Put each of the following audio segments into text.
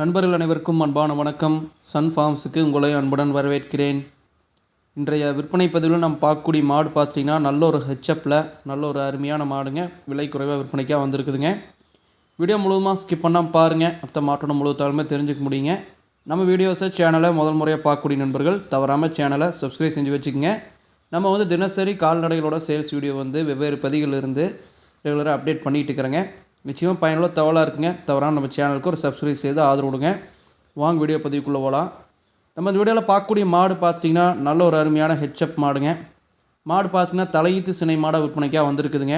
நண்பர்கள் அனைவருக்கும் அன்பான வணக்கம். சன் ஃபார்ம்ஸுக்கு உங்களை அன்புடன் வரவேற்கிறேன். இன்றைய விற்பனை பதிவில் நம்ம பார்க்கக்கூடிய மாடு பார்த்தீங்கன்னா நல்ல ஒரு ஹெச்அப்பில் நல்ல ஒரு அருமையான மாடுங்க. விலை குறைவாக விற்பனைக்காக வந்திருக்குதுங்க. வீடியோ முழுவதுமாக ஸ்கிப் பண்ணால் பாருங்கள் மற்ற மாட்டோட முழுவதாலுமே தெரிஞ்சுக்க முடியுங்க. நம்ம வீடியோஸை சேனலை முதல் முறையாக பார்க்கக்கூடிய நண்பர்கள் தவறாமல் சேனலை சப்ஸ்கிரைப் செஞ்சு வச்சுக்கோங்க. நம்ம வந்து தினசரி கால்நடைகளோட சேல்ஸ் வீடியோ வந்து வெவ்வேறு பதிகளிலிருந்து ரெகுலராக அப்டேட் பண்ணிகிட்டு இருக்கிறேங்க. நிச்சயமாக பயனுள்ள தகவலாக இருக்குங்க. தவறாமல் நம்ம சேனலுக்கு ஒரு சப்ஸ்கிரைப் செய்து ஆதரவு கொடுங்க. வாங்க வீடியோ பதிவுக்குள்ளே போகலாம் நம்ம இந்த வீடியோவில் பார்க்கக்கூடிய மாடு பார்த்துட்டிங்கன்னா நல்ல ஒரு அருமையான ஹெச்அப் மாடுங்க. மாடு பார்த்திங்கன்னா தலையீத்து சினை மாடாக விற்பனைக்காக வந்திருக்குதுங்க.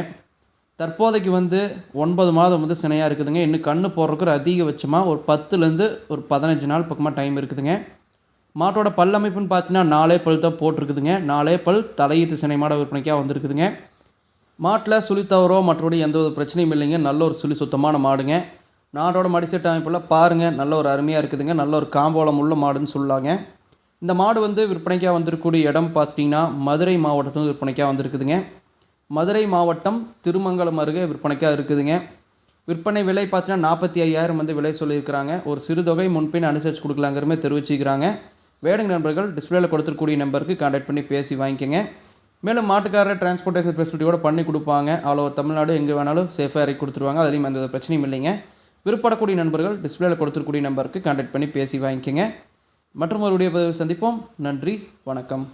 தற்போதைக்கு வந்து ஒன்பது மாதம் வந்து சினையாக இருக்குதுங்க. இன்னும் கண்ணு போடுறதுக்கு ஒரு அதிகபட்சமாக ஒரு பத்துலேருந்து ஒரு பதினஞ்சு நாள் பக்கமாக டைம் இருக்குதுங்க. மாட்டோட பல் அமைப்புன்னு பார்த்தீங்கன்னா நாலே பல் தான் போட்டிருக்குதுங்க. நாலே பல் தலையீத்து சினை மாட விற்பனைக்காக வந்திருக்குதுங்க. மாட்டில் சுழி தவறோ மற்றபடி எந்த ஒரு பிரச்சனையும் இல்லைங்க. நல்ல ஒரு சுழி சுத்தமான மாடுங்க. நாட்டோட மடிசெட் அமைப்பில் பாருங்கள் நல்ல ஒரு அருமையாக இருக்குதுங்க. நல்ல ஒரு காம்போலம் உள்ள மாடுன்னு சொல்லலாங்க இந்த மாடு வந்து விற்பனைக்காக வந்திருக்கக்கூடிய இடம் பார்த்துட்டிங்கன்னா மதுரை மாவட்டத்தில் விற்பனைக்காக வந்திருக்குதுங்க. மதுரை மாவட்டம் திருமங்கலம் அருகே விற்பனைக்காக இருக்குதுங்க. விற்பனை விலை பார்த்தீங்கன்னா நாற்பத்தி ஐயாயிரம் வந்து விலை சொல்லியிருக்கிறாங்க. ஒரு சிறு தொகை முன்பின் அனுசரித்து கொடுக்கலாங்கிறமே மாதிரி தெரிவிச்சிக்கிறாங்க. வேடுங்க நண்பர்கள் டிஸ்பிளேல கொடுத்துருக்கூடிய நம்பருக்கு கான்டாக்ட் பண்ணி பேசி வாங்கிக்கோங்க. மேலும் மாட்டுக்காரர் டிரான்ஸ்போர்ட்டேஷன் ஃபெசிலிட்டியோட பண்ணி கொடுப்பாங்க. ஆல் ஓவர் தமிழ்நாடு எங்கே வேணாலும் சேஃபாக இறக்கி கொடுத்துருவாங்க. அதுலேயும் எந்த பிரச்சனையும் இல்லைங்க. விருப்பப்படக்கூடிய நண்பர்கள் டிஸ்பிளேல கொடுத்துருக்கூடிய நம்பருக்கு கான்டாக்ட் பண்ணி பேசி வாங்கிக்கோங்க. மற்றும் ஒரு வீடியோ பதிவில் சந்திப்போம். நன்றி. வணக்கம்.